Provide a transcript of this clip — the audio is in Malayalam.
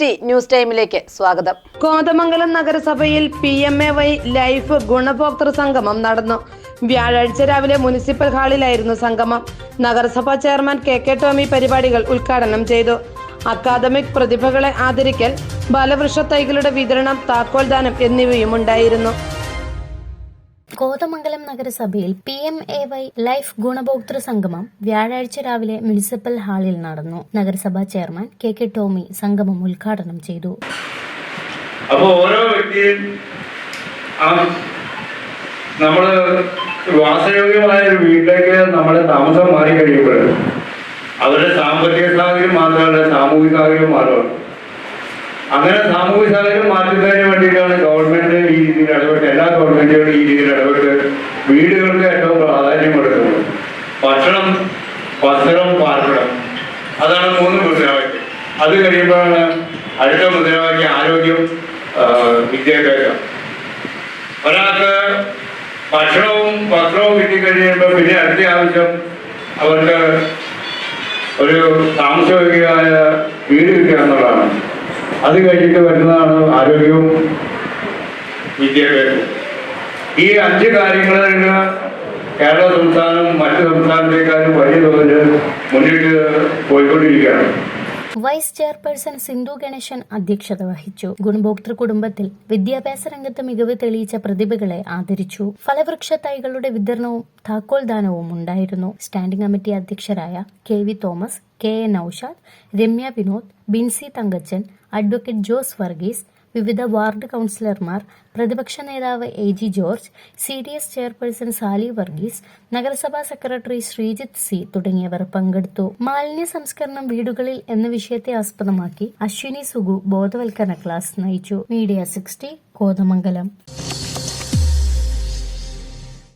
സിക്സ്റ്റി ന്യൂസ് ടൈമിലേക്ക് സ്വാഗതം. കോതമംഗലം നഗരസഭയിൽ P M A Y life ഗുണഭോക്തൃ സംഗമം നടന്നു. വ്യാഴാഴ്ച രാവിലെ മുനിസിപ്പൽ ഹാളിലായിരുന്നു സംഗമം. നഗരസഭാ ചെയർമാൻ കെ കെ ടോമി പരിപാടികൾ ഉദ്ഘാടനം ചെയ്തു. അക്കാദമിക് പ്രതിഭകളെ ആദരിക്കൽ ബലവൃക്ഷ തൈകളുടെ വിതരണം താക്കോൽദാനം എന്നിവയും ഉണ്ടായിരുന്നു. കോതമംഗലം നഗരസഭയിൽ P M A Y life ഗുണഭോക്തൃ സംഗമം വ്യാഴാഴ്ച രാവിലെ മുനിസിപ്പൽ ഹാളിൽ നടന്നു. നഗരസഭാ ചെയർമാൻ കെ കെ ടോമി സംഗമം ഉദ്ഘാടനം ചെയ്തു. അപ്പോൾ ഓരോ വ്യക്തിയും ആ നമ്മൾ വാസയോഗ്യമായ ഒരു വീട്ടിലേക്ക് നമ്മുടെ താമസം മാറി കഴിയുമ്പോൾ അവരുടെ സാമ്പത്തിക സാഹചര്യം മാത്രമല്ല സാമൂഹിക സാഹചര്യം മാറുകയാണ്. അങ്ങനെ സാമൂഹിക സാഹചര്യം മാറ്റുന്നതിന് വേണ്ടിയിട്ടാണ് ഗവൺമെന്റ് ഈ രീതിയിൽ ഇടപെട്ട് എല്ലാ ഗവൺമെന്റുകളും ഈ രീതിയിൽ ഇടപെട്ട് വീടുകൾക്ക് ഏറ്റവും പ്രാധാന്യം കൊടുക്കുന്നത്. ഭക്ഷണം വസ്ത്രം പാർപ്പിടം അതാണ് മൂന്ന് മുദ്രാവാക്യം. അത് കഴിയുമ്പോഴാണ് അടുത്ത മുദ്രാവാക്യം ആരോഗ്യം വിദ്യാഭ്യാസം. ഒരാൾക്ക് ഭക്ഷണവും വസ്ത്രവും കിട്ടിക്കഴിയുമ്പോൾ പിന്നെ അടുത്ത ആവശ്യം അവർക്ക് ഒരു താമസയോഗ്യമായ വീട് കിട്ടുക എന്നുള്ളതാണ്. അത് കഴിഞ്ഞിട്ട് വരുന്നതാണ് ആരോഗ്യവും വിദ്യാഭ്യാസവും. ഈ അഞ്ച് കാര്യങ്ങൾ കേരള സംസ്ഥാനം മറ്റു സംസ്ഥാനത്തേക്കാളും വലിയ തോതിൽ മുന്നിട്ട് പോയിക്കൊണ്ടിരിക്കുകയാണ്. വൈസ് ചെയർപേഴ്സൺ സിന്ധു ഗണേശൻ അധ്യക്ഷത വഹിച്ചു. ഗുണഭോക്തൃ കുടുംബത്തിൽ വിദ്യാഭ്യാസ രംഗത്ത് മികവ് തെളിയിച്ച പ്രതിഭകളെ ആദരിച്ചു. ഫലവൃക്ഷ തൈകളുടെ വിതരണവും താക്കോൽദാനവും ഉണ്ടായിരുന്നു. Standing committee അധ്യക്ഷരായ K V Thomas K A Naushad Ramya Vinod Binsi Thankachan advocate Jose Varghese വിവിധ വാർഡ് കൗൺസിലർമാർ പ്രതിപക്ഷ നേതാവ് A G George C D S chairperson Sali Varghese നഗരസഭാ സെക്രട്ടറി ശ്രീജിത്ത് സി തുടങ്ങിയവർ പങ്കെടുത്തു. മാലിന്യ സംസ്കരണം വീടുകളിൽ എന്ന വിഷയത്തെ ആസ്പദമാക്കി അശ്വിനി സുഗു ബോധവൽക്കരണ ക്ലാസ് നയിച്ചു. Media sixty Kothamangalam.